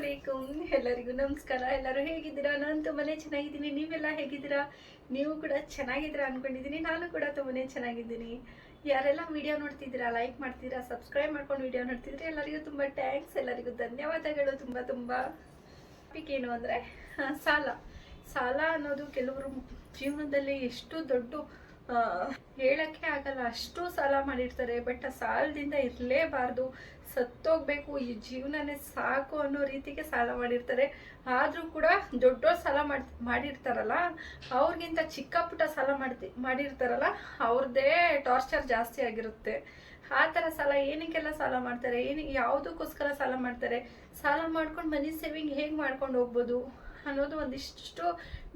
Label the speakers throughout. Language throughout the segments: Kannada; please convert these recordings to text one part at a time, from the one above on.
Speaker 1: ಅಲೈಕುಮ್ ಎಲ್ಲರಿಗೂ ನಮಸ್ಕಾರ. ಎಲ್ಲರೂ ಹೇಗಿದ್ದೀರಾ? ನಾನು ತುಂಬಾ ಚೆನ್ನಾಗಿದ್ದೀನಿ. ನೀವೆಲ್ಲ ಹೇಗಿದ್ದೀರಾ? ನೀವು ಕೂಡ ಚೆನ್ನಾಗಿದ್ದೀರಾ ಅನ್ಕೊಂಡಿದ್ದೀನಿ. ನಾನು ಕೂಡ ತುಂಬಾನೇ ಚೆನ್ನಾಗಿದ್ದೀನಿ. ಯಾರೆಲ್ಲ ವಿಡಿಯೋ ನೋಡ್ತಿದ್ದೀರಾ, ಲೈಕ್ ಮಾಡ್ತೀರಾ, ಸಬ್ಸ್ಕ್ರೈಬ್ ಮಾಡ್ಕೊಂಡು ವಿಡಿಯೋ ನೋಡ್ತಿದ್ರೆ ಎಲ್ಲರಿಗೂ ತುಂಬ ಥ್ಯಾಂಕ್ಸ್. ಎಲ್ಲರಿಗೂ ಧನ್ಯವಾದಗಳು. ತುಂಬ ತುಂಬ. ಟಾಪಿಕ್ ಏನು ಅಂದರೆ ಸಾಲ. ಸಾಲ ಅನ್ನೋದು ಕೆಲವರು ಜೀವನದಲ್ಲಿ ಎಷ್ಟು ದೊಡ್ಡ ಹೇಳಕ್ಕೆ ಆಗಲ್ಲ. ಅಷ್ಟು ಸಾಲ ಮಾಡಿರ್ತಾರೆ. ಬಟ್ ಆ ಸಾಲದಿಂದ ಇರಲೇಬಾರ್ದು. ಸತ್ತೋಗ್ಬೇಕು, ಈ ಜೀವನನೇ ಸಾಕು ಅನ್ನೋ ರೀತಿಗೆ ಸಾಲ ಮಾಡಿರ್ತಾರೆ. ಆದರೂ ಕೂಡ ದೊಡ್ಡವ್ರು ಸಾಲ ಮಾಡಿ, ಮಾಡಿರ್ತಾರಲ್ಲ, ಅವ್ರಿಗಿಂತ ಚಿಕ್ಕ ಪುಟ್ಟ ಸಾಲ ಮಾಡ್ತಿ, ಮಾಡಿರ್ತಾರಲ್ಲ ಅವ್ರದ್ದೇ ಟಾರ್ಚರ್ ಜಾಸ್ತಿ ಆಗಿರುತ್ತೆ. ಆ ಥರ ಸಾಲ ಏನಕ್ಕೆಲ್ಲ ಸಾಲ ಮಾಡ್ತಾರೆ? ಏನು, ಯಾವುದಕ್ಕೋಸ್ಕರ ಸಾಲ ಮಾಡ್ತಾರೆ? ಸಾಲ ಮಾಡ್ಕೊಂಡು ಮನಿ ಸೇವಿಂಗ್ ಹೇಗೆ ಮಾಡ್ಕೊಂಡು ಹೋಗ್ಬೋದು ಅನ್ನೋದು ಒಂದಿಷ್ಟು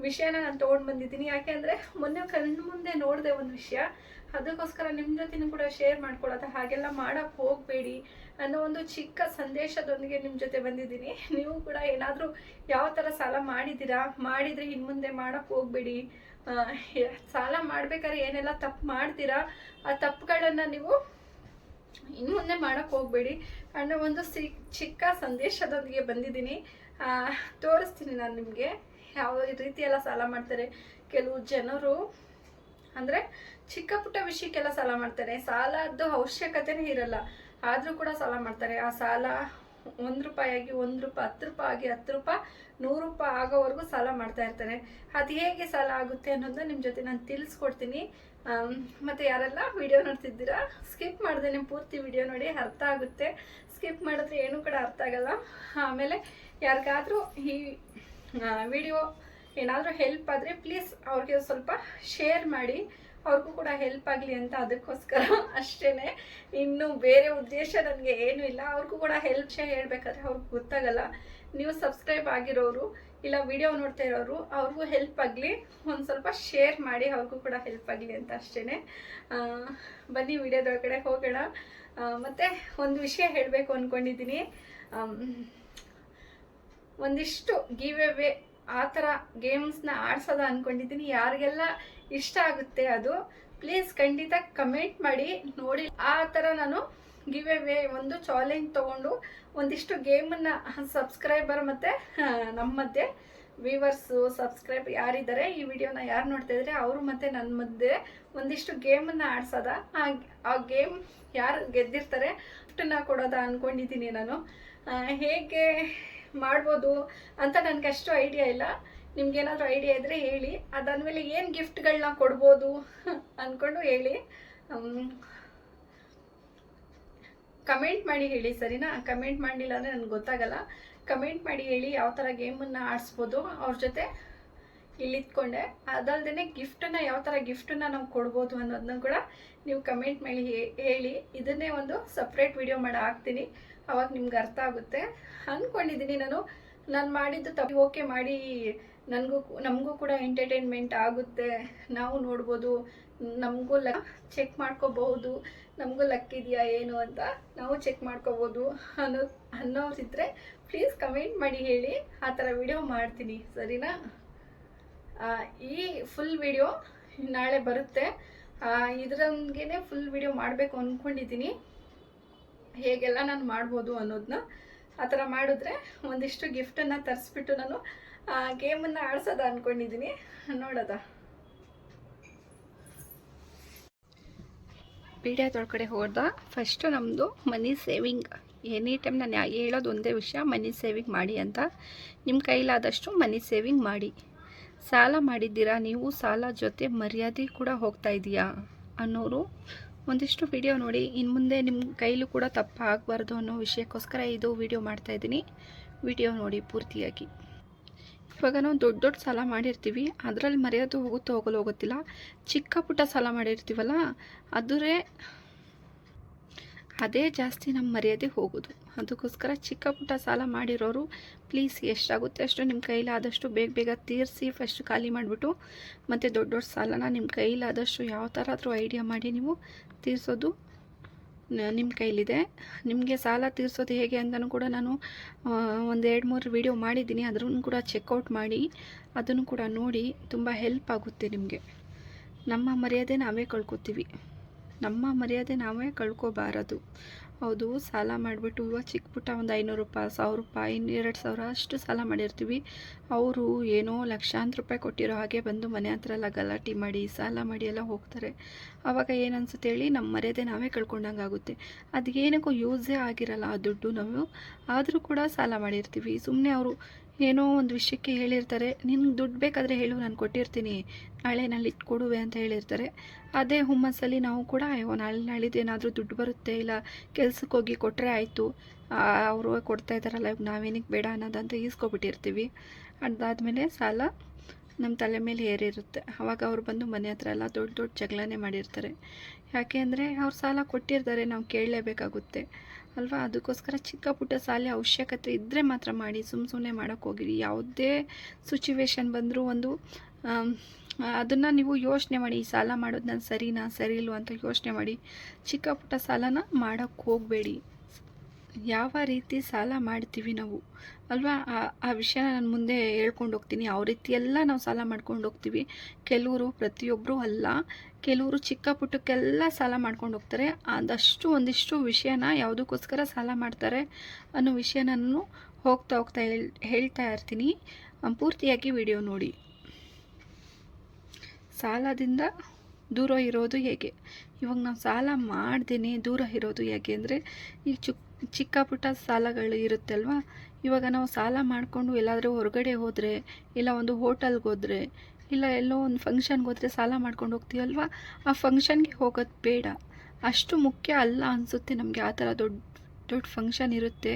Speaker 1: ವಿಷಯನ ನಾನು ತೊಗೊಂಡು ಬಂದಿದ್ದೀನಿ. ಯಾಕೆ ಅಂದರೆ ಮೊನ್ನೆ ಕಣ್ಣು ಮುಂದೆ ನೋಡಿದೆ ಒಂದು ವಿಷಯ. ಅದಕ್ಕೋಸ್ಕರ ನಿಮ್ಮ ಜೊತೆನೂ ಕೂಡ ಶೇರ್ ಮಾಡ್ಕೊಳ್ಳೋದು. ಹಾಗೆಲ್ಲ ಮಾಡೋಕ್ಕೆ ಹೋಗಬೇಡಿ. ಅನ್ನೋ ಒಂದು ಚಿಕ್ಕ ಸಂದೇಶದೊಂದಿಗೆ ನಿಮ್ಮ ಜೊತೆ ಬಂದಿದ್ದೀನಿ. ನೀವು ಕೂಡ ಏನಾದರೂ ಯಾವ ಥರ ಸಾಲ ಮಾಡಿದ್ದೀರಾ? ಮಾಡಿದರೆ ಇನ್ನು ಮುಂದೆ ಮಾಡೋಕ್ಕೆ ಹೋಗಬೇಡಿ. ಸಾಲ ಮಾಡ್ಬೇಕಾದ್ರೆ ಏನೆಲ್ಲ ತಪ್ಪು ಮಾಡ್ತೀರಾ? ಆ ತಪ್ಪುಗಳನ್ನು ನೀವು ಇನ್ನು ಮುಂದೆ ಮಾಡೋಕ್ಕೆ ಹೋಗಬೇಡಿ ಅನ್ನೋ ಒಂದು ಸಿ, ಚಿಕ್ಕ ಸಂದೇಶದೊಂದಿಗೆ ಬಂದಿದ್ದೀನಿ. ತೋರಿಸ್ತೀನಿ ನಾನು ನಿಮಗೆ ಯಾವ ರೀತಿ ಎಲ್ಲ ಸಾಲ ಮಾಡ್ತಾರೆ. ಕೆಲವು ಜನರು ಅಂದರೆ ಚಿಕ್ಕ ಪುಟ್ಟ ವಿಷಯಕ್ಕೆಲ್ಲ ಸಾಲ ಮಾಡ್ತಾರೆ. ಸಾಲದ್ದು ಅವಶ್ಯಕತೆನೇ ಇರಲ್ಲ. ಆದರೂ ಕೂಡ ಸಾಲ ಮಾಡ್ತಾರೆ. ಆ ಸಾಲ ಒಂದು ರೂಪಾಯಿ ಆಗಿ ಒಂದು ರೂಪಾಯಿ, ಹತ್ತು ರೂಪಾಯಿ ಆಗಿ ಹತ್ತು ರೂಪಾಯಿ, ನೂರು ರೂಪಾಯಿ ಆಗೋವರೆಗೂ ಸಾಲ ಮಾಡ್ತಾ ಇರ್ತಾರೆ. ಅದು ಹೇಗೆ ಸಾಲ ಆಗುತ್ತೆ ಅನ್ನೋದನ್ನ ನಿಮ್ಮ ಜೊತೆ ನಾನು ತಿಳಿಸ್ಕೊಡ್ತೀನಿ. ಮತ್ತು ಯಾರೆಲ್ಲ ವಿಡಿಯೋ ನೋಡ್ತಿದ್ದೀರಾ, ಸ್ಕಿಪ್ ಮಾಡಿದೆ ಪೂರ್ತಿ ವಿಡಿಯೋ ನೋಡಿ, ಅರ್ಥ ಆಗುತ್ತೆ. ಸ್ಕಿಪ್ ಮಾಡಿದ್ರೆ ಏನೂ ಕೂಡ ಅರ್ಥ ಆಗಲ್ಲ. ಆಮೇಲೆ ಯಾರಿಗಾದರೂ ಈ ವಿಡಿಯೋ ಏನಾದರೂ ಹೆಲ್ಪ್ ಆದರೆ ಪ್ಲೀಸ್ ಅವ್ರಿಗೆ ಸ್ವಲ್ಪ ಶೇರ್ ಮಾಡಿ. ಅವ್ರಿಗೂ ಕೂಡ ಹೆಲ್ಪ್ ಆಗಲಿ ಅಂತ ಅದಕ್ಕೋಸ್ಕರ ಅಷ್ಟೇ ಇನ್ನು ಬೇರೆ ಉದ್ದೇಶ ನನಗೆ ಏನೂ ಇಲ್ಲ. ಅವ್ರಿಗೂ ಕೂಡ ಹೆಲ್ಪ್ ಶೇ ಹೇಳಬೇಕಾದ್ರೆ ಅವ್ರಿಗೆ ಗೊತ್ತಾಗಲ್ಲ. ನೀವು ಸಬ್ಸ್ಕ್ರೈಬ್ ಆಗಿರೋರು ಇಲ್ಲ ವಿಡಿಯೋ ನೋಡ್ತಾ ಇರೋರು, ಅವ್ರಿಗೂ ಹೆಲ್ಪ್ ಆಗಲಿ. ಒಂದು ಸ್ವಲ್ಪ ಶೇರ್ ಮಾಡಿ ಅವ್ರಿಗೂ ಕೂಡ ಹೆಲ್ಪ್ ಆಗಲಿ ಅಂತ ಅಷ್ಟೇ ಬನ್ನಿ ವಿಡಿಯೋದೊಳಗಡೆ ಹೋಗೋಣ. ಮತ್ತು ಒಂದು ವಿಷಯ ಹೇಳಬೇಕು ಅಂದ್ಕೊಂಡಿದ್ದೀನಿ ಒಂದಿಷ್ಟು ಗಿವ್ ಆ ಥರ ಗೇಮ್ಸ್ನ ಆಡ್ಸೋದ ಅಂದ್ಕೊಂಡಿದ್ದೀನಿ ಯಾರಿಗೆಲ್ಲ ಇಷ್ಟ ಆಗುತ್ತೆ ಅದು. ಪ್ಲೀಸ್ ಖಂಡಿತ ಕಮೆಂಟ್ ಮಾಡಿ, ನೋಡಿ. ಆ ಥರ ನಾನು ಗಿವ್ ಅವೇ ಒಂದು ಚಾಲೆಂಜ್ ತೊಗೊಂಡು ಒಂದಿಷ್ಟು ಗೇಮನ್ನು ಸಬ್ಸ್ಕ್ರೈಬರ್ ಮತ್ತು ನಮ್ಮ ಮಧ್ಯೆ ವ್ಯೂವರ್ಸು ಸಬ್ಸ್ಕ್ರೈಬ್ ಯಾರಿದ್ದಾರೆ ಈ ವಿಡಿಯೋನ ಯಾರು ನೋಡ್ತಾ ಇದ್ರೆ ಅವರು ಮತ್ತು ನನ್ನ ಮಧ್ಯೆ ಒಂದಿಷ್ಟು ಗೇಮನ್ನು ಆಡ್ಸೋದ? ಆ ಆ ಗೇಮ್ ಯಾರು ಗೆದ್ದಿರ್ತಾರೆ ಅಷ್ಟನ್ನ ಕೊಡೋದ ಅಂದ್ಕೊಂಡಿದ್ದೀನಿ ನಾನು. ಹೇಗೆ ಮಾಡ್ಬೋದು ಅಂತ ನನಗೆ ಅಷ್ಟು ಐಡಿಯಾ ಇಲ್ಲ. ನಿಮ್ಗೇನಾದರೂ ಐಡಿಯಾ ಇದ್ದರೆ ಹೇಳಿ. ಅದಾದಮೇಲೆ ಏನು ಗಿಫ್ಟ್ಗಳನ್ನ ಕೊಡ್ಬೋದು ಅಂದ್ಕೊಂಡು ಹೇಳಿ. ಕಮೆಂಟ್ ಮಾಡಿ ಹೇಳಿ, ಸರಿನಾ? ಕಮೆಂಟ್ ಮಾಡಿಲ್ಲ ಅಂದರೆ ನನಗೆ ಗೊತ್ತಾಗಲ್ಲ. ಕಮೆಂಟ್ ಮಾಡಿ ಹೇಳಿ ಯಾವ ಥರ ಗೇಮನ್ನು ಆಡಿಸ್ಬೋದು. ಅವ್ರ ಜೊತೆ ಇಲ್ಲಿತ್ಕೊಂಡೆ. ಅದಲ್ದೇ ಗಿಫ್ಟನ್ನು ಯಾವ ಥರ ಗಿಫ್ಟನ್ನು ನಾವು ಕೊಡ್ಬೋದು ಅನ್ನೋದನ್ನ ಕೂಡ ನೀವು ಕಮೆಂಟ್ ಮಾಡಿ ಹೇಳಿ. ಇದನ್ನೇ ಒಂದು ಸಪ್ರೇಟ್ ವಿಡಿಯೋ ಮಾಡಿ ಹಾಕ್ತೀನಿ. ಅವಾಗ ನಿಮ್ಗೆ ಅರ್ಥ ಆಗುತ್ತೆ. ಅಂದ್ಕೊಂಡಿದ್ದೀನಿ ನಾನು. ನಾನು ಮಾಡಿದ್ದು ತಪ್ಪು. ಓಕೆ ಮಾಡಿ ನನಗೂ ನಮಗೂ ಕೂಡ ಎಂಟರ್ಟೈನ್ಮೆಂಟ್ ಆಗುತ್ತೆ. ನಾವು ನೋಡ್ಬೋದು. ನಮಗೂ ಲ ಚೆಕ್ ಮಾಡ್ಕೋಬಹುದು. ನಮಗೂ ಲಕ್ ಇದೆಯಾ ಏನು ಅಂತ ನಾವು ಚೆಕ್ ಮಾಡ್ಕೋಬೋದು ಅನ್ನೋ ಅನ್ನೋರಿದ್ರೆ ಪ್ಲೀಸ್ ಕಮೆಂಟ್ ಮಾಡಿ ಹೇಳಿ. ಆ ಥರ ವಿಡಿಯೋ ಮಾಡ್ತೀನಿ. ಸರಿನಾ? ಈ ಫುಲ್ ವಿಡಿಯೋ ನಾಳೆ ಬರುತ್ತೆ. ಇದರಂಗೆ ಫುಲ್ ವಿಡಿಯೋ ಮಾಡಬೇಕು ಅಂದ್ಕೊಂಡಿದ್ದೀನಿ ಹೇಗೆಲ್ಲ ನಾನು ಮಾಡ್ಬೋದು ಅನ್ನೋದನ್ನ ಆ ಥರ ಮಾಡಿದ್ರೆ ಒಂದಿಷ್ಟು ಗಿಫ್ಟನ್ನು ತರಿಸ್ಬಿಟ್ಟು ನಾನು ಗೇಮನ್ನು ಆಡ್ಸೋದ ಅಂದ್ಕೊಂಡಿದ್ದೀನಿ ನೋಡೋದ. ವಿಡಿಯೋದೊಳಗಡೆ ಹೋದ. ಫಸ್ಟು ನಮ್ಮದು ಮನಿ ಸೇವಿಂಗ್ ಎನಿ ಟೈಮ್ ನಾನು ಹೇಳೋದು ಒಂದೇ ವಿಷಯ ಮನಿ ಸೇವಿಂಗ್ ಮಾಡಿ ಅಂತ. ನಿಮ್ಮ ಕೈಲಾದಷ್ಟು ಮನಿ ಸೇವಿಂಗ್ ಮಾಡಿ. ಸಾಲ ಮಾಡಿದ್ದೀರಾ? ನೀವು ಸಾಲ ಜೊತೆ ಮರ್ಯಾದೆ ಕೂಡ ಹೋಗ್ತಾ ಇದೆಯಾ? ಅನ್ನೋರು ಒಂದಿಷ್ಟು ವಿಡಿಯೋ ನೋಡಿ. ಇನ್ನು ಮುಂದೆ ನಿಮ್ಮ ಕೈಲೂ ಕೂಡ ತಪ್ಪಾಗಬಾರ್ದು ಅನ್ನೋ ವಿಷಯಕ್ಕೋಸ್ಕರ ಇದು ವಿಡಿಯೋ ಮಾಡ್ತಾಯಿದ್ದೀನಿ ವಿಡಿಯೋ ನೋಡಿ ಪೂರ್ತಿಯಾಗಿ. ಇವಾಗ ನಾವು ದೊಡ್ಡ ದೊಡ್ಡ ಸಾಲ ಮಾಡಿರ್ತೀವಿ. ಅದರಲ್ಲಿ ಮರ್ಯಾದೆ ಹೋಗುತ್ತೋ ಹೋಗಲು ಹೋಗುತ್ತಿಲ್ಲ ಚಿಕ್ಕ ಪುಟ್ಟ ಸಾಲ ಮಾಡಿರ್ತೀವಲ್ಲ, ಅದುರೇ ಅದೇ ಜಾಸ್ತಿ ನಮ್ಮ ಮರ್ಯಾದೆ ಹೋಗೋದು. ಅದಕ್ಕೋಸ್ಕರ ಚಿಕ್ಕ ಪುಟ್ಟ ಸಾಲ ಮಾಡಿರೋರು ಪ್ಲೀಸ್ ಎಷ್ಟಾಗುತ್ತೆ ಅಷ್ಟು ನಿಮ್ಮ ಕೈಲಾದಷ್ಟು ಬೇಗ ಬೇಗ ತೀರಿಸಿ ಫಸ್ಟ್ ಖಾಲಿ ಮಾಡಿಬಿಟ್ಟು, ಮತ್ತು ದೊಡ್ಡ ದೊಡ್ಡ ಸಾಲನ ನಿಮ್ಮ ಕೈಲಾದಷ್ಟು ಯಾವ ಥರ ಆದರೂ ಐಡಿಯಾ ಮಾಡಿ ನೀವು ತೀರಿಸೋದು ನಿಮ್ಮ ಕೈಲಿದೆ. ನಿಮಗೆ ಸಾಲ ತೀರಿಸೋದು ಹೇಗೆ ಅಂತಲೂ ಕೂಡ ನಾನು ಒಂದು ಎರಡು ಮೂರು ವೀಡಿಯೋ ಮಾಡಿದ್ದೀನಿ. ಅದನ್ನು ಕೂಡ ಚೆಕ್ಔಟ್ ಮಾಡಿ, ಅದನ್ನು ಕೂಡ ನೋಡಿ ತುಂಬ ಹೆಲ್ಪ್ ಆಗುತ್ತೆ ನಿಮಗೆ. ನಮ್ಮ ಮರ್ಯಾದೆ ನಾವೇ ಕಳ್ಕೊತೀವಿ. ನಮ್ಮ ಮರ್ಯಾದೆ ನಾವೇ ಕಳ್ಕೊಬಾರದು. ಹೌದು, ಸಾಲ ಮಾಡಿಬಿಟ್ಟು ಇವಾಗ ಚಿಕ್ಕ ಪುಟ್ಟ ಒಂದು ಐನೂರು ರೂಪಾಯಿ, ಸಾವಿರ ರೂಪಾಯಿ ಎರಡು ಸಾವಿರ ಅಷ್ಟು ಸಾಲ ಮಾಡಿರ್ತೀವಿ. ಅವರು ಏನೋ ಲಕ್ಷಾಂತರ ರೂಪಾಯಿ ಕೊಟ್ಟಿರೋ ಹಾಗೆ ಬಂದು ಮನೆ ಹತ್ರ ಎಲ್ಲ ಗಲಾಟೆ ಮಾಡಿ, ಸಾಲ ಮಾಡಿ ಎಲ್ಲ ಹೋಗ್ತಾರೆ. ಆವಾಗ ಏನನ್ಸುತ್ತೆ ಹೇಳಿ ನಮ್ಮ ಮರ್ಯಾದೆ ನಾವೇ ಕಳ್ಕೊಂಡಂಗೆ ಆಗುತ್ತೆ. ಅದೇನಕ್ಕೂ ಯೂಸೇ ಆಗಿರಲ್ಲ ಆ ದುಡ್ಡು ನಾವು. ಆದರೂ ಕೂಡ ಸಾಲ ಮಾಡಿರ್ತೀವಿ. ಸುಮ್ಮನೆ ಅವರು ಏನೋ ಒಂದು ವಿಷಯಕ್ಕೆ ಹೇಳಿರ್ತಾರೆ. ನಿನ್ಗೆ ದುಡ್ಡು ಬೇಕಾದರೆ ಹೇಳು, ನಾನು ಕೊಟ್ಟಿರ್ತೀನಿ. ನಾಳೆ ನಾಳೆ ಕೊಡುವೆ ಅಂತ ಹೇಳಿರ್ತಾರೆ. ಅದೇ ಹುಮ್ಮಸ್ಸಲ್ಲಿ ನಾವು ಕೂಡ, ಅಯ್ಯೋ, ನಾಳೆ ನಾಳಿದ್ದು ಏನಾದರೂ ದುಡ್ಡು ಬರುತ್ತೆ ಇಲ್ಲ ಕೆಲ್ಸಕ್ಕೆ ಹೋಗಿ ಕೊಟ್ಟರೆ ಆಯಿತು. ಅವರು ಕೊಡ್ತಾ ಇದ್ದಾರಲ್ಲ, ಇವಾಗ ನಾವೇನಕ್ಕೆ ಬೇಡ ಅನ್ನೋದಂತ ಈಸ್ಕೊಬಿಟ್ಟಿರ್ತೀವಿ. ಅದಾದಮೇಲೆ ಸಾಲ ನಮ್ಮ ತಲೆ ಮೇಲೆ ಏರಿರುತ್ತೆ. ಆವಾಗ ಅವ್ರು ಬಂದು ಮನೆ ಹತ್ರ ಎಲ್ಲ ದೊಡ್ಡ ದೊಡ್ಡ ಜಗಳನೇ ಮಾಡಿರ್ತಾರೆ. ಯಾಕೆ ಅಂದರೆ ಅವ್ರು ಸಾಲ ಕೊಟ್ಟಿರ್ತಾರೆ, ನಾವು ಕೇಳಲೇಬೇಕಾಗುತ್ತೆ. ಅಲ್ವಾ? ಅದಕ್ಕೋಸ್ಕರ ಚಿಕ್ಕ ಪುಟ್ಟ ಸಾಲ ಅವಶ್ಯಕತೆ ಇದ್ದರೆ ಮಾತ್ರ ಮಾಡಿ ಸುಮ್ಮ ಸುಮ್ಮನೆ ಮಾಡೋಕ್ಕೆ ಹೋಗಿರಿ. ಯಾವುದೇ ಸಿಚುವೇಶನ್ ಬಂದರೂ ಒಂದು ಅದನ್ನು ನೀವು ಯೋಚನೆ ಮಾಡಿ, ಈ ಸಾಲ ಮಾಡೋದು ನಾನು ಸರಿನಾ, ಸರಿ ಇಲ್ವ ಅಂತ ಯೋಚನೆ ಮಾಡಿ, ಚಿಕ್ಕ ಪುಟ್ಟ ಸಾಲನ ಮಾಡೋಕ್ಕೆ ಹೋಗಬೇಡಿ. ಯಾವ ರೀತಿ ಸಾಲ ಮಾಡ್ತೀವಿ ನಾವು? ಅಲ್ವಾ? ಆ- ವಿಷಯ ನಾನು ಮುಂದೆ ಹೇಳ್ಕೊಂಡು ಹೋಗ್ತೀನಿ. ಯಾವ ರೀತಿ ಎಲ್ಲ ನಾವು ಸಾಲ ಮಾಡ್ಕೊಂಡು ಹೋಗ್ತೀವಿ. ಕೆಲವರು ಪ್ರತಿಯೊಬ್ಬರು ಅಲ್ಲ. ಕೆಲವರು ಚಿಕ್ಕ ಪುಟ್ಟಕ್ಕೆಲ್ಲ ಸಾಲ ಮಾಡ್ಕೊಂಡು ಹೋಗ್ತಾರೆ. ಅದಷ್ಟು ಒಂದಿಷ್ಟು ವಿಷಯನ ಯಾವುದಕ್ಕೋಸ್ಕರ ಸಾಲ ಮಾಡ್ತಾರೆ ಅನ್ನೋ ವಿಷಯ ನಾನು ಹೋಗ್ತಾ ಹೋಗ್ತಾ ಹೇಳ್, ಹೇಳ್ತಾ ಇರ್ತೀನಿ. ಪೂರ್ತಿಯಾಗಿ ವಿಡಿಯೋ ನೋಡಿ. ಸಾಲದಿಂದ ದೂರ ಇರೋದು ಹೇಗೆ? ಇವಾಗ ನಾವು ಸಾಲ ಮಾಡ್ದೇ ದೂರ ಇರೋದು ಹೇಗೆ ಅಂದರೆ, ಈ ಚುಕ್ ಚಿಕ್ಕ ಪುಟ್ಟ ಸಾಲಗಳು ಇರುತ್ತೆ ಅಲ್ವಾ ಇವಾಗ ನಾವು ಸಾಲ ಮಾಡಿಕೊಂಡು ಎಲ್ಲಾದರೂ ಹೊರಗಡೆ ಹೋದರೆ, ಇಲ್ಲ ಒಂದು ಹೋಟೆಲ್ಗೆ ಹೋದರೆ, ಇಲ್ಲ ಎಲ್ಲೋ ಒಂದು ಫಂಕ್ಷನ್ಗೆ ಹೋದರೆ ಸಾಲ ಮಾಡ್ಕೊಂಡು ಹೋಗ್ತೀವಲ್ವ ಆ ಫಂಕ್ಷನ್ಗೆ ಹೋಗೋದು ಬೇಡ. ಅಷ್ಟು ಮುಖ್ಯ ಅಲ್ಲ ಅನಿಸುತ್ತೆ ನಮಗೆ ಆ ಥರ ದೊಡ್ಡ ದೊಡ್ಡ ಫಂಕ್ಷನ್ ಇರುತ್ತೆ.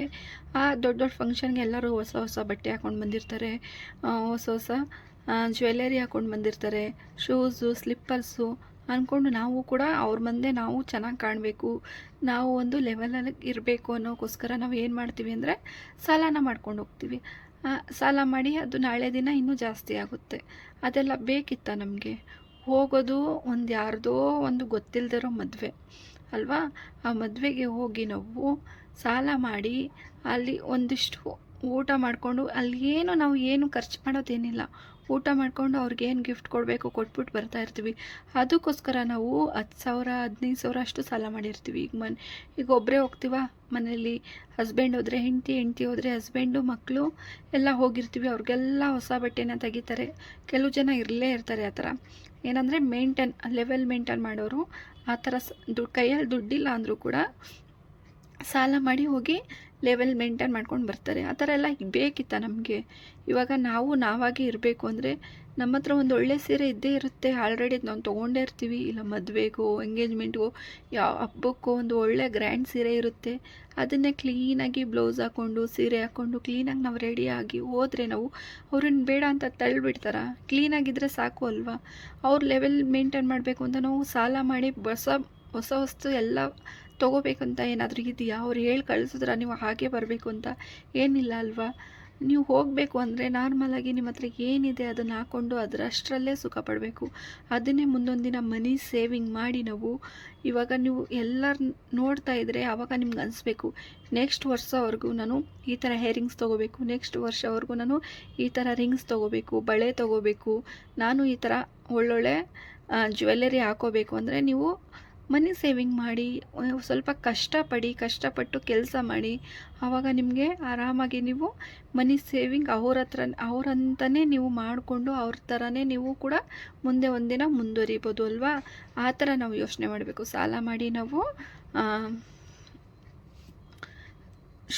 Speaker 1: ಆ ದೊಡ್ಡ ದೊಡ್ಡ ಫಂಕ್ಷನ್ಗೆ ಎಲ್ಲರೂ ಹೊಸ ಹೊಸ ಬಟ್ಟೆ ಹಾಕ್ಕೊಂಡು ಬಂದಿರ್ತಾರೆ. ಹೊಸ ಹೊಸ ಜ್ಯುವೆಲರಿ ಹಾಕ್ಕೊಂಡು ಬಂದಿರ್ತಾರೆ. ಶೂಸು, ಸ್ಲಿಪ್ಪರ್ಸು ಅಂದ್ಕೊಂಡು ನಾವು ಕೂಡ ಅವ್ರ ಮುಂದೆ ನಾವು ಚೆನ್ನಾಗಿ ಕಾಣಬೇಕು, ನಾವು ಒಂದು ಲೆವೆಲಲ್ಲಿ ಇರಬೇಕು ಅನ್ನೋಕ್ಕೋಸ್ಕರ ನಾವು ಏನು ಮಾಡ್ತೀವಿ ಅಂದರೆ ಸಾಲನ ಮಾಡ್ಕೊಂಡು ಹೋಗ್ತೀವಿ. ಸಾಲ ಮಾಡಿ ಅದು ನಾಳೆ ದಿನ ಇನ್ನೂ ಜಾಸ್ತಿ ಆಗುತ್ತೆ. ಅದೆಲ್ಲ ಬೇಕಿತ್ತ ನಮಗೆ? ಹೋಗೋದು ಒಂದು ಯಾರ್ದೋ ಒಂದು ಗೊತ್ತಿಲ್ಲದಿರೋ ಮದುವೆ, ಅಲ್ವಾ? ಆ ಮದುವೆಗೆ ಹೋಗಿ ನಾವು ಸಾಲ ಮಾಡಿ ಅಲ್ಲಿ ಒಂದಿಷ್ಟು ಊಟ ಮಾಡಿಕೊಂಡು ಅಲ್ಲಿ ಏನು ನಾವು ಏನು ಖರ್ಚು ಮಾಡೋದೇನಿಲ್ಲ. ಊಟ ಮಾಡಿಕೊಂಡು ಅವ್ರಿಗೇನು ಗಿಫ್ಟ್ ಕೊಡಬೇಕು ಕೊಟ್ಬಿಟ್ಟು ಬರ್ತಾ ಇರ್ತೀವಿ. ಅದಕ್ಕೋಸ್ಕರ ನಾವು ಹತ್ತು ಸಾವಿರ, ಹದಿನೈದು ಸಾವಿರ ಅಷ್ಟು ಸಾಲ ಮಾಡಿರ್ತೀವಿ. ಈಗ ಮನೆ, ಈಗ ಒಬ್ಬರೇ ಹೋಗ್ತೀವ ಮನೆಯಲ್ಲಿ ಹಸ್ಬೆಂಡ್ ಹೋದರೆ ಹೆಂಡತಿ ಹೆಂಡತಿ ಹೋದರೆ ಹಸ್ಬೆಂಡು ಮಕ್ಕಳು ಎಲ್ಲ ಹೋಗಿರ್ತೀವಿ. ಅವ್ರಿಗೆಲ್ಲ ಹೊಸ ಬಟ್ಟೆನ ತೆಗಿತಾರೆ. ಕೆಲವು ಜನ ಇರಲೇ ಇರ್ತಾರೆ ಆ ಥರ. ಏನಂದರೆ ಮೇಂಟೈನ್, ಲೆವೆಲ್ ಮೇಂಟೈನ್ ಮಾಡೋರು ಆ ಥರ ಸ ದುಡ್ಡು ಕೈಯಲ್ಲಿ ದುಡ್ಡಿಲ್ಲ ಅಂದರೂ ಕೂಡ ಸಾಲ ಮಾಡಿ ಹೋಗಿ ಲೆವೆಲ್ ಮೇಂಟೈನ್ ಮಾಡ್ಕೊಂಡು ಬರ್ತಾರೆ. ಆ ಥರ ಎಲ್ಲ ಬೇಕಿತ್ತ ನಮಗೆ? ಇವಾಗ ನಾವು ನಾವಾಗೇ ಇರಬೇಕು ಅಂದರೆ ನಮ್ಮ ಹತ್ರ ಒಂದು ಒಳ್ಳೆ ಸೀರೆ ಇದ್ದೇ ಇರುತ್ತೆ. ಆಲ್ರೆಡಿ ನಾವು ತೊಗೊಂಡೇ ಇರ್ತೀವಿ. ಇಲ್ಲ ಮದುವೆಗೋ ಎಂಗೇಜ್ಮೆಂಟ್ಗೋ ಯಾವ ಹಬ್ಬಕ್ಕೋ ಒಂದು ಒಳ್ಳೆ ಗ್ರ್ಯಾಂಡ್ ಸೀರೆ ಇರುತ್ತೆ. ಅದನ್ನೇ ಕ್ಲೀನಾಗಿ ಬ್ಲೌಸ್ ಹಾಕ್ಕೊಂಡು ಸೀರೆ ಹಾಕ್ಕೊಂಡು ಕ್ಲೀನಾಗಿ ನಾವು ರೆಡಿಯಾಗಿ ಹೋದರೆ ನಾವು ಅವ್ರನ್ನ ಬೇಡ ಅಂತ ತಳ್ಳಿಬಿಡ್ತಾರ ಕ್ಲೀನಾಗಿದ್ದರೆ ಸಾಕು ಅಲ್ವಾ? ಅವ್ರ ಲೆವೆಲ್ ಮೇಂಟೈನ್ ಮಾಡಬೇಕು ಅಂತ ನಾವು ಸಾಲ ಮಾಡಿ ಹೊಸ ಹೊಸ ವಸ್ತು ಎಲ್ಲ ತೊಗೋಬೇಕಂತ ಏನಾದರೂ ಇದೆಯಾ? ಅವ್ರು ಹೇಳಿ ಕಳಿಸಿದ್ರ ನೀವು ಹಾಗೆ ಬರಬೇಕು ಅಂತ. ಏನಿಲ್ಲ ಅಲ್ವಾ? ನೀವು ಹೋಗಬೇಕು ಅಂದರೆ ನಾರ್ಮಲಾಗಿ ನಿಮ್ಮ ಹತ್ರ ಏನಿದೆ ಅದನ್ನು ಹಾಕ್ಕೊಂಡು ಅದರಷ್ಟರಲ್ಲೇ ಸುಖ ಪಡಬೇಕು. ಅದನ್ನೇ ದಿನ ಮನಿ ಸೇವಿಂಗ್ ಮಾಡಿ ನಾವು ಇವಾಗ ನೀವು ಎಲ್ಲರು ನೋಡ್ತಾ ಇದ್ದರೆ ಆವಾಗ ನಿಮ್ಗೆ ಅನಿಸ್ಬೇಕು. ನೆಕ್ಸ್ಟ್ ವರ್ಷವರೆಗೂ ನಾನು ಈ ಥರ ಹೇರಿಂಗ್ಸ್ ತೊಗೋಬೇಕು. ನೆಕ್ಸ್ಟ್ ವರ್ಷವರೆಗೂ ನಾನು ಈ ಥರ ರಿಂಗ್ಸ್ ತೊಗೋಬೇಕು. ಬಳೆ ತೊಗೋಬೇಕು. ನಾನು ಈ ಥರ ಒಳ್ಳೊಳ್ಳೆ ಜ್ಯುವೆಲ್ಲರಿ ಹಾಕೋಬೇಕು ಅಂದರೆ ನೀವು ಮನಿ ಸೇವಿಂಗ್ ಮಾಡಿ ಸ್ವಲ್ಪ ಕಷ್ಟಪಡಿ, ಕಷ್ಟಪಟ್ಟು ಕೆಲಸ ಮಾಡಿ, ಆವಾಗ ನಿಮಗೆ ಆರಾಮಾಗಿ ನೀವು ಮನಿ ಸೇವಿಂಗ್ ಅವ್ರ ಹತ್ರ ಅವ್ರಂತಲೇ ನೀವು ಮಾಡಿಕೊಂಡು ಅವ್ರ ಥರನೇ ನೀವು ಕೂಡ ಮುಂದೆ ಒಂದಿನ ಮುಂದುವರಿಬೋದು ಅಲ್ವಾ? ಆ ಥರ ನಾವು ಯೋಚನೆ ಮಾಡಬೇಕು. ಸಾಲ ಮಾಡಿ ನಾವು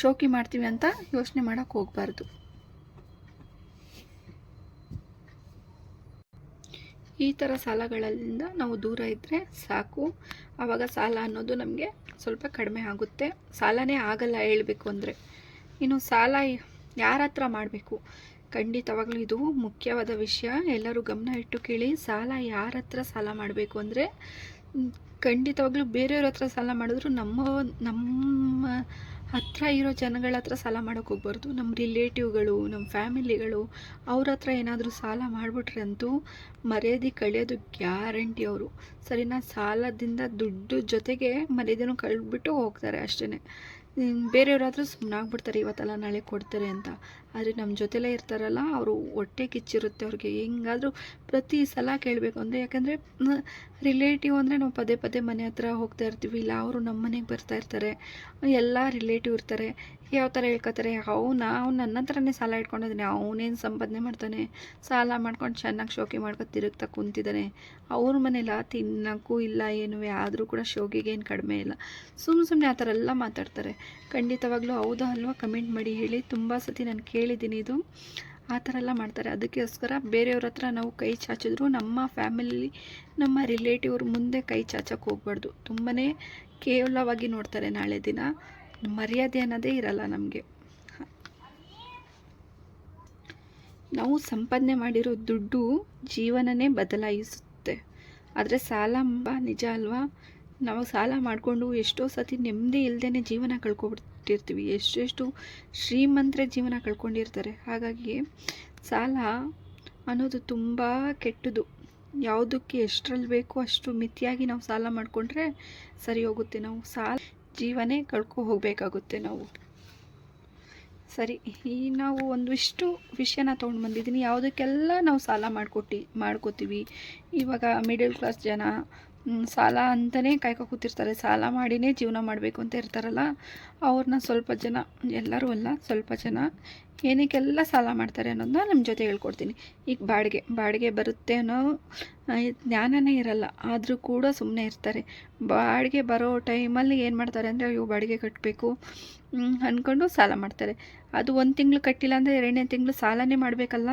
Speaker 1: ಶೋಕಿ ಮಾಡ್ತೀವಿ ಅಂತ ಯೋಚನೆ ಮಾಡೋಕ್ಕೆ ಹೋಗಬಾರ್ದು. ಈ ಥರ ಸಾಲಗಳಿಂದ ನಾವು ದೂರ ಇದ್ದರೆ ಸಾಕು. ಆವಾಗ ಸಾಲ ಅನ್ನೋದು ನಮಗೆ ಸ್ವಲ್ಪ ಕಡಿಮೆ ಆಗುತ್ತೆ. ಸಾಲನೇ ಆಗಲ್ಲ ಹೇಳಬೇಕು ಅಂದರೆ. ಇನ್ನು ಸಾಲ ಯಾರ ಹತ್ರ ಮಾಡಬೇಕು? ಖಂಡಿತವಾಗಲೂ ಇದು ಮುಖ್ಯವಾದ ವಿಷಯ. ಎಲ್ಲರೂ ಗಮನ ಇಟ್ಟು ಕೇಳಿ, ಸಾಲ ಯಾರ ಹತ್ರ ಸಾಲ ಮಾಡಬೇಕು ಅಂದರೆ ಖಂಡಿತವಾಗಲೂ ಬೇರೆಯವ್ರ ಹತ್ರ ಸಾಲ ಮಾಡಿದ್ರು ನಮ್ಮ ನಮ್ಮ ಹತ್ರ ಇರೋ ಜನಗಳ ಹತ್ರ ಸಾಲ ಮಾಡೋಕ್ಕೆ ಹೋಗ್ಬಾರ್ದು. ನಮ್ಮ ರಿಲೇಟಿವ್ಗಳು ನಮ್ಮ ಫ್ಯಾಮಿಲಿಗಳು ಅವ್ರ ಹತ್ರ ಏನಾದರೂ ಸಾಲ ಮಾಡಿಬಿಟ್ರೆ ಅಂತೂ ಮರ್ಯಾದೆ ಕಳೆಯೋದು ಗ್ಯಾರಂಟಿ ಅವರು. ಸರಿನಾ? ಸಾಲದಿಂದ ದುಡ್ಡು ಜೊತೆಗೆ ಮರ್ಯಾದೆನೂ ಕಳೆದ್ಬಿಟ್ಟು ಹೋಗ್ತಾರೆ ಅಷ್ಟೇ ಬೇರೆಯವರಾದರೂ ಸುಮ್ಮನಾಗ್ಬಿಡ್ತಾರೆ ಇವತ್ತಲ್ಲ, ನಾಳೆ ಕೊಡ್ತಾರೆ ಅಂತ. ಆದರೆ ನಮ್ಮ ಜೊತೆಲೇ ಇರ್ತಾರಲ್ಲ, ಅವರು ಹೊಟ್ಟೆ ಕಿಚ್ಚಿರುತ್ತೆ ಅವ್ರಿಗೆ. ಹೆಂಗಾದರೂ ಪ್ರತಿ ಸಲ ಕೇಳಬೇಕು ಅಂದರೆ, ಯಾಕಂದರೆ ರಿಲೇಟಿವ್ ಅಂದರೆ ನಾವು ಪದೇ ಪದೇ ಮನೆ ಹತ್ರ ಹೋಗ್ತಾ ಇರ್ತೀವಿ, ಇಲ್ಲ ಅವರು ನಮ್ಮ ಮನೆಗೆ ಬರ್ತಾ ಇರ್ತಾರೆ, ಎಲ್ಲ ರಿಲೇಟಿವ್ ಇರ್ತಾರೆ, ಯಾವ ಥರ ಹೇಳ್ಕೊತಾರೆ ಅವನ ಅವ್ನು ನನ್ನ ಹತ್ರನೇ ಸಾಲ ಇಟ್ಕೊಂಡಿದ್ದಾನೆ ಅವನೇನು ಸಂಪಾದನೆ ಮಾಡ್ತಾನೆ, ಸಾಲ ಮಾಡ್ಕೊಂಡು ಚೆನ್ನಾಗಿ ಶೋಕಿ ಮಾಡ್ಕೊಂಡು ತಿರುಗ್ತಾ ಕುಂತಿದ್ದಾನೆ ಅವ್ರ ಮನೇಲ ತಿನ್ನೋಕ್ಕೂ ಇಲ್ಲ ಏನೂ ಆದರೂ ಕೂಡ ಶೋಕಿಗೆ ಏನು ಕಡಿಮೆ ಇಲ್ಲ. ಸುಮ್ಮನೆ ಸುಮ್ಮನೆ ಆ ಥರ ಎಲ್ಲ ಮಾತಾಡ್ತಾರೆ. ಖಂಡಿತವಾಗ್ಲೂ ಹೌದಾ, ಅಲ್ವಾ? ಕಮೆಂಟ್ ಮಾಡಿ ಹೇಳಿ. ತುಂಬ ಸತಿ ನಾನು ಕೇಳಿದ್ದೀನಿ ಇದು. ಆ ಥರ ಎಲ್ಲ ಮಾಡ್ತಾರೆ. ಅದಕ್ಕೋಸ್ಕರ ಬೇರೆಯವ್ರ ಹತ್ರ ನಾವು ಕೈ ಚಾಚಿದ್ರು ನಮ್ಮ ಫ್ಯಾಮಿಲಿ ನಮ್ಮ ರಿಲೇಟಿವ್ರ ಮುಂದೆ ಕೈ ಚಾಚಕ್ಕೆ ಹೋಗ್ಬಾರ್ದು. ತುಂಬಾ ಕೇವಲವಾಗಿ ನೋಡ್ತಾರೆ ನಾಳೆ ದಿನ. ಮರ್ಯಾದೆ ಅನ್ನೋದೇ ಇರಲ್ಲ ನಮಗೆ. ನಾವು ಸಂಪಾದನೆ ಮಾಡಿರೋ ದುಡ್ಡು ಜೀವನನೇ ಬದಲಾಯಿಸುತ್ತೆ. ಆದರೆ ಸಾಲ ನಿಜ ಅಲ್ವಾ? ನಾವು ಸಾಲ ಮಾಡಿಕೊಂಡು ಎಷ್ಟೋ ಸತಿ ನೆಮ್ಮದಿ ಇಲ್ಲದೇ ಜೀವನ ಕಳ್ಕೊಬಿಟ್ಟಿರ್ತೀವಿ ಎಷ್ಟೆಷ್ಟು ಶ್ರೀಮಂತರ ಜೀವನ ಕಳ್ಕೊಂಡಿರ್ತಾರೆ. ಹಾಗಾಗಿ ಸಾಲ ಅನ್ನೋದು ತುಂಬ ಕೆಟ್ಟದು. ಯಾವುದಕ್ಕೆ ಎಷ್ಟರಲ್ಲಿ ಬೇಕೋ ಅಷ್ಟು ಮಿತಿಯಾಗಿ ನಾವು ಸಾಲ ಮಾಡಿಕೊಂಡ್ರೆ ಸರಿ ಹೋಗುತ್ತೆ. ನಾವು ಸಾಲ ಜೀವನೇ ಕಳ್ಕೊ ಹೋಗಬೇಕಾಗುತ್ತೆ ನಾವು. ಸರಿ, ಈ ನಾವು ಒಂದಿಷ್ಟು ವಿಷಯನ ತೊಗೊಂಡು ಬಂದಿದ್ದೀನಿ. ಯಾವುದಕ್ಕೆಲ್ಲ ನಾವು ಸಾಲ ಮಾಡಿಕೊಟ್ಟು, ಮಾಡ್ಕೋತೀವಿ. ಇವಾಗ ಮಿಡಲ್ ಕ್ಲಾಸ್ ಜನ ಸಾಲ ಅಂತಲೇ ಕಾಯ್ಕೊ ಕೂತಿರ್ತಾರೆ. ಸಾಲ ಮಾಡಿನೇ ಜೀವನ ಮಾಡಬೇಕು ಅಂತ ಇರ್ತಾರಲ್ಲ ಅವ್ರನ್ನ ಸ್ವಲ್ಪ ಜನ, ಎಲ್ಲರೂ ಅಲ್ಲ, ಸ್ವಲ್ಪ ಜನ ಏನಕ್ಕೆಲ್ಲ ಸಾಲ ಮಾಡ್ತಾರೆ ಅನ್ನೋದನ್ನ ನಿಮ್ಮ ಜೊತೆ ಹೇಳ್ಕೊಡ್ತೀನಿ. ಈಗ ಬಾಡಿಗೆ ಬಾಡಿಗೆ ಬರುತ್ತೆ ಅನ್ನೋ ಜ್ಞಾನನೇ ಇರಲ್ಲ, ಆದರೂ ಕೂಡ ಸುಮ್ಮನೆ ಇರ್ತಾರೆ. ಬಾಡಿಗೆ ಬರೋ ಟೈಮಲ್ಲಿ ಏನು ಮಾಡ್ತಾರೆ ಅಂದರೆ, ಅಯ್ಯೋ, ಬಾಡಿಗೆ ಕಟ್ಟಬೇಕು ಅಂದ್ಕೊಂಡು ಸಾಲ ಮಾಡ್ತಾರೆ. ಅದು ಒಂದು ತಿಂಗಳು ಕಟ್ಟಿಲ್ಲ ಅಂದರೆ ಎರಡನೇ ತಿಂಗಳು ಸಾಲನೇ ಮಾಡಬೇಕಲ್ಲ?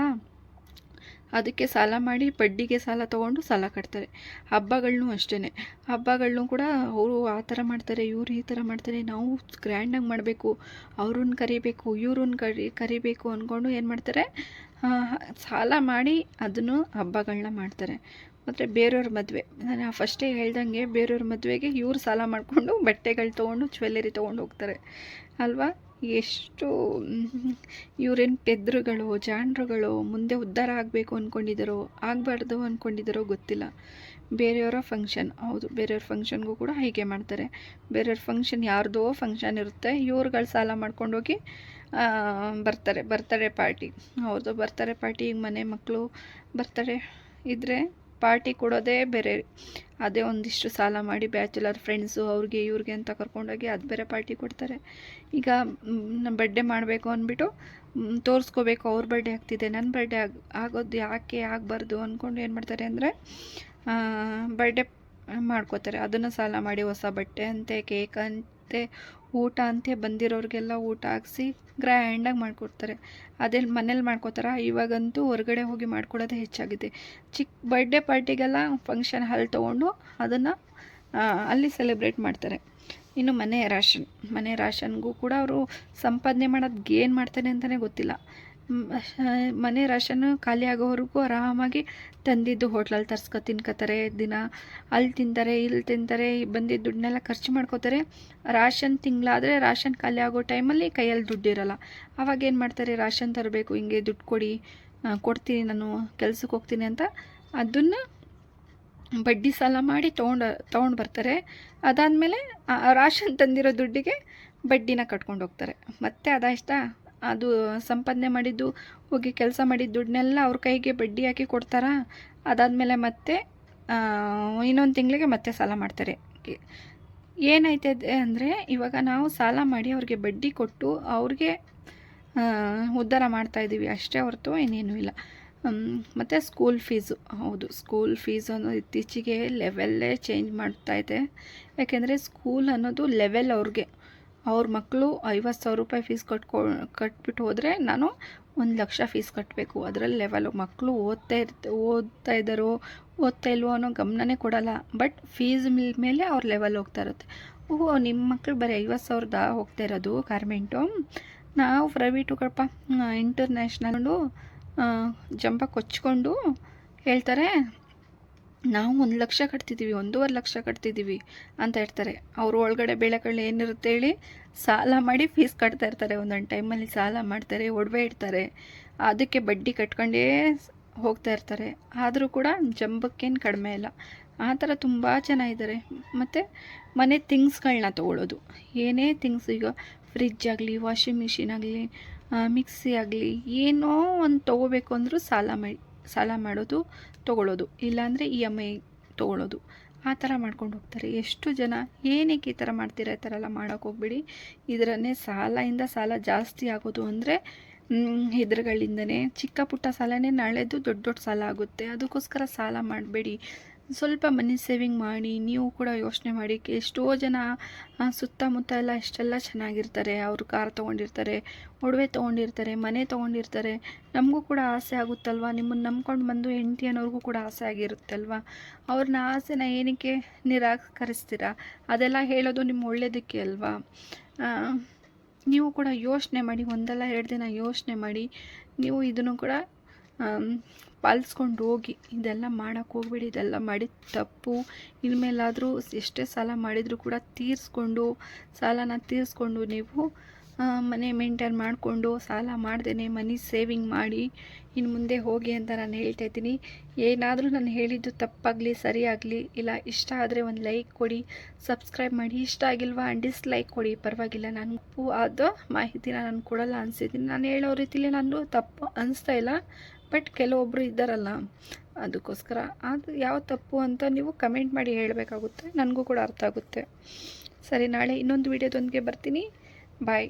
Speaker 1: ಅದಕ್ಕೆ ಸಾಲ ಮಾಡಿ ಬಡ್ಡಿಗೆ ಸಾಲ ತಗೊಂಡು ಸಾಲ ಕಟ್ತಾರೆ. ಹಬ್ಬಗಳನ್ನೂ ಅಷ್ಟೇ ಹಬ್ಬಗಳನ್ನೂ ಕೂಡ ಅವರು ಆ ಥರ ಮಾಡ್ತಾರೆ, ಇವರು ಈ ಥರ ಮಾಡ್ತಾರೆ, ನಾವು ಗ್ರ್ಯಾಂಡಾಗಿ ಮಾಡಬೇಕು, ಅವ್ರನ್ನ ಕರಿಬೇಕು, ಇವ್ರನ್ನ ಕರಿ, ಕರಿಬೇಕು ಅಂದ್ಕೊಂಡು ಏನು ಮಾಡ್ತಾರೆ? ಸಾಲ ಮಾಡಿ ಅದನ್ನು ಹಬ್ಬಗಳನ್ನ ಮಾಡ್ತಾರೆ. ಮತ್ತು ಬೇರೆಯವ್ರ ಮದುವೆ. ನಾನು ಫಸ್ಟೇ ಹೇಳ್ದಂಗೆ ಬೇರೆಯವ್ರ ಮದುವೆಗೆ ಇವ್ರು ಸಾಲ ಮಾಡಿಕೊಂಡು ಬಟ್ಟೆಗಳು ತೊಗೊಂಡು ಜ್ಯುವೆಲ್ಲರಿ ತೊಗೊಂಡು ಹೋಗ್ತಾರೆ. ಅಲ್ವಾ? ಎಷ್ಟು ಇವರೇನು ಪೆದ್ರುಗಳು ಜಾಣರುಗಳು ಮುಂದೆ ಉದ್ಧಾರ ಆಗಬೇಕು ಅಂದ್ಕೊಂಡಿದ್ದಾರೋ ಆಗಬಾರ್ದು ಅಂದ್ಕೊಂಡಿದ್ದಾರೋ ಗೊತ್ತಿಲ್ಲ. ಬೇರೆಯವರ ಫಂಕ್ಷನ್ ಹೌದು, ಬೇರೆಯವ್ರ ಫಂಕ್ಷನ್ಗೂ ಕೂಡ ಹೀಗೆ ಮಾಡ್ತಾರೆ. ಬೇರೆಯವ್ರ ಫಂಕ್ಷನ್ ಯಾರ್ದೋ ಫಂಕ್ಷನ್ ಇರುತ್ತೆ, ಇವ್ರುಗಳು ಸಾಲ ಮಾಡ್ಕೊಂಡೋಗಿ ಬರ್ತಾರೆ, ಬರ್ತಡೇ ಪಾರ್ಟಿ ಹೌದು, ಬರ್ತಡೇ ಪಾರ್ಟಿ ಈಗ ಮನೆ ಮಕ್ಕಳು ಬರ್ತಡೇ ಇದ್ದರೆ ಪಾರ್ಟಿ ಕೊಡೋದೇ ಬೇರೆ. ಅದೇ ಒಂದಿಷ್ಟು ಸಾಲ ಮಾಡಿ ಬ್ಯಾಚುಲರ್ ಫ್ರೆಂಡ್ಸು ಅವ್ರಿಗೆ ಇವ್ರಿಗೆ ಅಂತ ಕರ್ಕೊಂಡೋಗಿ ಅದು ಬೇರೆ ಪಾರ್ಟಿ ಕೊಡ್ತಾರೆ. ಈಗ ಬರ್ಡೇ ಮಾಡಬೇಕು ಅಂದ್ಬಿಟ್ಟು ತೋರಿಸ್ಕೋಬೇಕು ಅವ್ರ ಬರ್ಡೇ ಆಗ್ತಿದೆ ನನ್ನ ಬರ್ಡೇ ಆಗ, ಆಗೋದು ಯಾಕೆ ಆಗಬಾರ್ದು ಅಂದ್ಕೊಂಡು ಏನು ಮಾಡ್ತಾರೆ ಅಂದರೆ ಬರ್ಡೇ ಮಾಡ್ಕೋತಾರೆ. ಅದನ್ನು ಸಾಲ ಮಾಡಿ ಹೊಸ ಬಟ್ಟೆ ಅಂತೆ ಕೇಕ್ ಅಂತೆ ಊಟ ಅಂತೆ ಬಂದಿರೋರಿಗೆಲ್ಲ ಊಟ ಹಾಕ್ಸಿ ಗ್ರ್ಯಾಂಡಾಗಿ ಮಾಡಿಕೊಡ್ತಾರೆ. ಅದೇ ಮನೇಲಿ ಮಾಡ್ಕೋತಾರ? ಇವಾಗಂತೂ ಹೊರಗಡೆ ಹೋಗಿ ಮಾಡ್ಕೊಳ್ಳೋದೇ ಹೆಚ್ಚಾಗಿದೆ. ಚಿಕ್ಕ ಬರ್ಡೇ ಪಾರ್ಟಿಗೆಲ್ಲ ಫಂಕ್ಷನ್ ಹಾಲ್ ತೊಗೊಂಡು ಅದನ್ನು ಅಲ್ಲಿ ಸೆಲೆಬ್ರೇಟ್ ಮಾಡ್ತಾರೆ. ಇನ್ನು ಮನೆ ರಾಷನ್ ಮನೆ ರಾಷನ್ಗೂ ಕೂಡ ಅವರು ಸಂಪಾದನೆ ಮಾಡೋದು ಏನು ಮಾಡ್ತಾನೆ ಅಂತಲೇ ಗೊತ್ತಿಲ್ಲ. ಮನೆ ರೇಷನ್ ಖಾಲಿ ಆಗೋವರೆಗೂ ಆರಾಮಾಗಿ ತಂದಿದ್ದು ಹೋಟ್ಲಲ್ಲಿ ತರ್ಸ್ಕೊ ತಿನ್ಕೋತಾರೆ. ದಿನ ಅಲ್ಲಿ ತಿಂತಾರೆ, ಇಲ್ಲಿ ತಿಂತಾರೆ ಬಂದಿದ್ದ ದುಡ್ಡನ್ನೆಲ್ಲ ಖರ್ಚು ಮಾಡ್ಕೋತಾರೆ. ರಾಷನ್ ತಿಂಗಳಾದರೆ ರಾಷನ್ ಖಾಲಿ ಆಗೋ ಟೈಮಲ್ಲಿ ಕೈಯಲ್ಲಿ ದುಡ್ಡಿರಲ್ಲ ಅವಾಗ ಏನು ಮಾಡ್ತಾರೆ, ರಾಷನ್ ತರಬೇಕು, ಹಿಂಗೆ ದುಡ್ಡು ಕೊಡಿ ಕೊಡ್ತೀನಿ ನಾನು, ಕೆಲ್ಸಕ್ಕೆ ಹೋಗ್ತೀನಿ ಅಂತ ಅದನ್ನು ಬಡ್ಡಿ ಸಾಲ ಮಾಡಿ ತೊಗೊಂಡು ತೊಗೊಂಡು ಬರ್ತಾರೆ. ಅದಾದಮೇಲೆ ರಾಷನ್ ತಂದಿರೋ ದುಡ್ಡಿಗೆ ಬಡ್ಡಿನ ಕಟ್ಕೊಂಡು ಹೋಗ್ತಾರೆ. ಮತ್ತೆ ಅದಷ್ಟ ಅದು ಸಂಪಾದನೆ ಮಾಡಿದ್ದು, ಹೋಗಿ ಕೆಲಸ ಮಾಡಿದ ದುಡ್ಡನ್ನೆಲ್ಲ ಅವ್ರ ಕೈಗೆ ಬಡ್ಡಿ ಹಾಕಿ ಕೊಡ್ತಾರಾ? ಅದಾದಮೇಲೆ ಮತ್ತೆ ಇನ್ನೊಂದು ತಿಂಗಳಿಗೆ ಮತ್ತೆ ಸಾಲ ಮಾಡ್ತಾರೆ. ಏನೈತೆ ಅಂದರೆ, ಇವಾಗ ನಾವು ಸಾಲ ಮಾಡಿ ಅವ್ರಿಗೆ ಬಡ್ಡಿ ಕೊಟ್ಟು ಅವ್ರಿಗೆ ಉದ್ಧಾರ ಮಾಡ್ತಾ ಇದ್ದೀವಿ ಅಷ್ಟೇ ಹೊರತು ಇನ್ನೇನು ಇಲ್ಲ. ಮತ್ತು ಸ್ಕೂಲ್ ಫೀಸು ಹೌದು ಸ್ಕೂಲ್ ಫೀಸ್ ಅನ್ನೋದು ಇತ್ತೀಚೆಗೆ ಲೆವೆಲ್ಲೇ ಚೇಂಜ್ ಮಾಡ್ತಾ ಇದೆ. ಯಾಕೆಂದರೆ ಸ್ಕೂಲ್ ಅನ್ನೋದು ಲೆವೆಲ್ ಅವ್ರಿಗೆ. ಅವ್ರ ಮಕ್ಕಳು ಐವತ್ತು ಸಾವಿರ ರೂಪಾಯಿ ಫೀಸ್ ಕಟ್ಕೊ, ಕಟ್ಬಿಟ್ಟು ಹೋದರೆ ನಾನು ಒಂದು ಲಕ್ಷ ಫೀಸ್ ಕಟ್ಟಬೇಕು ಅದರಲ್ಲಿ ಲೆವೆಲು ಮಕ್ಕಳು ಓದ್ತಾ ಇರ್ತ, ಓದ್ತಾ ಇದ್ದಾರೋ, ಓದ್ತಾ ಇಲ್ವೋ ಅನ್ನೋ ಗಮನನೇ ಕೊಡಲ್ಲ. ಬಟ್ ಫೀಸ್ ಮೇಲೆ ಅವ್ರ ಲೆವೆಲ್ ಹೋಗ್ತಾ ಇರುತ್ತೆ. ಓಹೋ ನಿಮ್ಮ ಮಕ್ಕಳು ಬರೀ ಐವತ್ತು ಸಾವಿರದ ಹೋಗ್ತಾ ಇರೋದು ಗಾರ್ಮೆಂಟು ನಾವು ಪ್ರೈವೇಟು ಕಡಪ ಇಂಟರ್ನ್ಯಾಷನಲ್ಲು ಜಂಪ ಕೊಚ್ಕೊಂಡು ಹೇಳ್ತಾರೆ ನಾವು ಒಂದು ಲಕ್ಷ ಕಟ್ತಿದ್ದೀವಿ, ಒಂದೂವರೆ ಲಕ್ಷ ಕಟ್ತಿದ್ದೀವಿ ಅಂತ ಇರ್ತಾರೆ ಅವ್ರ ಒಳಗಡೆ ಬೆಳೆಗಳು ಏನಿರುತ್ತೆ ಹೇಳಿ ಸಾಲ ಮಾಡಿ ಫೀಸ್ ಕಟ್ತಾ ಇರ್ತಾರೆ. ಒಂದೊಂದು ಟೈಮಲ್ಲಿ ಸಾಲ ಮಾಡ್ತಾರೆ, ಒಡವೆ ಇಡ್ತಾರೆ. ಅದಕ್ಕೆ ಬಡ್ಡಿ ಕಟ್ಕೊಂಡೇ ಹೋಗ್ತಾ ಇರ್ತಾರೆ. ಆದರೂ ಕೂಡ ಜಂಬಕ್ಕೇನು ಕಡಿಮೆ ಇಲ್ಲ. ಆ ಥರ ತುಂಬ ಜನ ಇದ್ದಾರೆ. ಮತ್ತು ಮನೆ ಥಿಂಗ್ಸ್ಗಳನ್ನ ತೊಗೊಳ್ಳೋದು ಏನೇ ಥಿಂಗ್ಸ್ ಈಗ ಫ್ರಿಜ್ ಆಗಲಿ ವಾಷಿಂಗ್ ಮಿಷಿನ್ ಆಗಲಿ ಮಿಕ್ಸಿ ಆಗಲಿ, ಏನೋ ಒಂದು ತೊಗೋಬೇಕು ಅಂದರೂ ಸಾಲ ಮಾಡಿ ಸಾಲ ಮಾಡೋದು ತೊಗೊಳ್ಳೋದು, ಇಲ್ಲಾಂದರೆ ಇ ಎಂ ಐ ತೊಗೊಳ್ಳೋದು. ಆ ಥರ ಮಾಡ್ಕೊಂಡು ಹೋಗ್ತಾರೆ. ಎಷ್ಟು ಜನ, ಏನಕ್ಕೆ ಈ ಥರ ಮಾಡ್ತೀರಾ, ಈ ಥರ ಎಲ್ಲ ಮಾಡೋಕ್ಕೆ ಹೋಗ್ಬಿಡಿ. ಇದರನ್ನೇ ಸಾಲದಿಂದ ಸಾಲ ಜಾಸ್ತಿ ಆಗೋದು ಅಂದರೆ ಇದ್ರಗಳಿಂದನೇ ಚಿಕ್ಕ ಪುಟ್ಟ ಸಾಲನೇ ನಾಳೆದು ದೊಡ್ಡ ದೊಡ್ಡ ಸಾಲ ಆಗುತ್ತೆ. ಅದಕ್ಕೋಸ್ಕರ ಸಾಲ ಮಾಡಬೇಡಿ. ಸ್ವಲ್ಪ ಮನಿ ಸೇವಿಂಗ್ ಮಾಡಿ, ನೀವು ಕೂಡ ಯೋಚನೆ ಮಾಡಿ, ಎಷ್ಟೋ ಜನ ಸುತ್ತಮುತ್ತ ಎಲ್ಲ ಎಷ್ಟೆಲ್ಲ ಚೆನ್ನಾಗಿರ್ತಾರೆ, ಅವರು ಕಾರ್ ತೊಗೊಂಡಿರ್ತಾರೆ, ಒಡವೆ ತೊಗೊಂಡಿರ್ತಾರೆ, ಮನೆ ತೊಗೊಂಡಿರ್ತಾರೆ, ನಮಗೂ ಕೂಡ ಆಸೆ ಆಗುತ್ತಲ್ವ? ನಿಮ್ಮನ್ನು ನಂಬ್ಕೊಂಡು ಬಂದು ಹೆಂಡತಿ ಅನ್ನೋರಿಗೂ ಕೂಡ ಆಸೆ ಆಗಿರುತ್ತಲ್ವ? ಅವ್ರನ್ನ ಆಸೆನ ಏನಕ್ಕೆ ನಿರಾಕರಿಸ್ತೀರಾ? ಅದೆಲ್ಲ ಹೇಳೋದು ನಿಮ್ಮ ಒಳ್ಳೆಯದಕ್ಕೆ ಅಲ್ವಾ? ನೀವು ಕೂಡ ಯೋಚನೆ ಮಾಡಿ, ಒಂದಲ್ಲ ಎರಡು ದಿನ ಯೋಚನೆ ಮಾಡಿ, ನೀವು ಇದನ್ನು ಕೂಡ ಪಾಲಿಸ್ಕೊಂಡು ಹೋಗಿ, ಇದೆಲ್ಲ ಮಾಡೋಕ್ಕೆ ಹೋಗ್ಬೇಡಿ, ಇದೆಲ್ಲ ಮಾಡಿದ ತಪ್ಪು. ಇನ್ಮೇಲಾದರೂ ಎಷ್ಟೇ ಸಾಲ ಮಾಡಿದರೂ ಕೂಡ ತೀರಿಸ್ಕೊಂಡು, ಸಾಲನ ತೀರಿಸ್ಕೊಂಡು ನೀವು ಮನೆ ಮೇಂಟೈನ್ ಮಾಡಿಕೊಂಡು, ಸಾಲ ಮಾಡ್ದೇ ಮನಿ ಸೇವಿಂಗ್ ಮಾಡಿ ಇನ್ನು ಮುಂದೆ ಹೋಗಿ ಅಂತ ನಾನು ಹೇಳ್ತಾ ಇದ್ದೀನಿ. ಏನಾದರೂ ನಾನು ಹೇಳಿದ್ದು ತಪ್ಪಾಗಲಿ, ಸರಿಯಾಗಲಿ, ಇಲ್ಲ ಇಷ್ಟ ಆದರೆ ಒಂದು ಲೈಕ್ ಕೊಡಿ, ಸಬ್ಸ್ಕ್ರೈಬ್ ಮಾಡಿ. ಇಷ್ಟ ಆಗಿಲ್ವಾ ಡಿಸ್ಲೈಕ್ ಕೊಡಿ. ಪರವಾಗಿಲ್ಲ, ನಾನು ತಪ್ಪು ಆದ ಮಾಹಿತಿನ ನಾನು ಕೊಡಲ್ಲ ಅನಿಸಿದ್ದೀನಿ. ನಾನು ಹೇಳೋ ರೀತಿಲಿ ನಾನು ತಪ್ಪು ಅನಿಸ್ತಾ ಇಲ್ಲ. ಬಟ್ ಕೆಲವೊಬ್ಬರು ಇದ್ದಾರಲ್ಲ, ಅದಕ್ಕೋಸ್ಕರ ಅದು ಯಾವ ತಪ್ಪು ಅಂತ ನೀವು ಕಮೆಂಟ್ ಮಾಡಿ ಹೇಳಬೇಕಾಗುತ್ತೆ, ನನಗೂ ಕೂಡ ಅರ್ಥ ಆಗುತ್ತೆ. ಸರಿ, ನಾಳೆ ಇನ್ನೊಂದು ವೀಡಿಯೋದೊಂದಿಗೆ ಬರ್ತೀನಿ. ಬಾಯ್.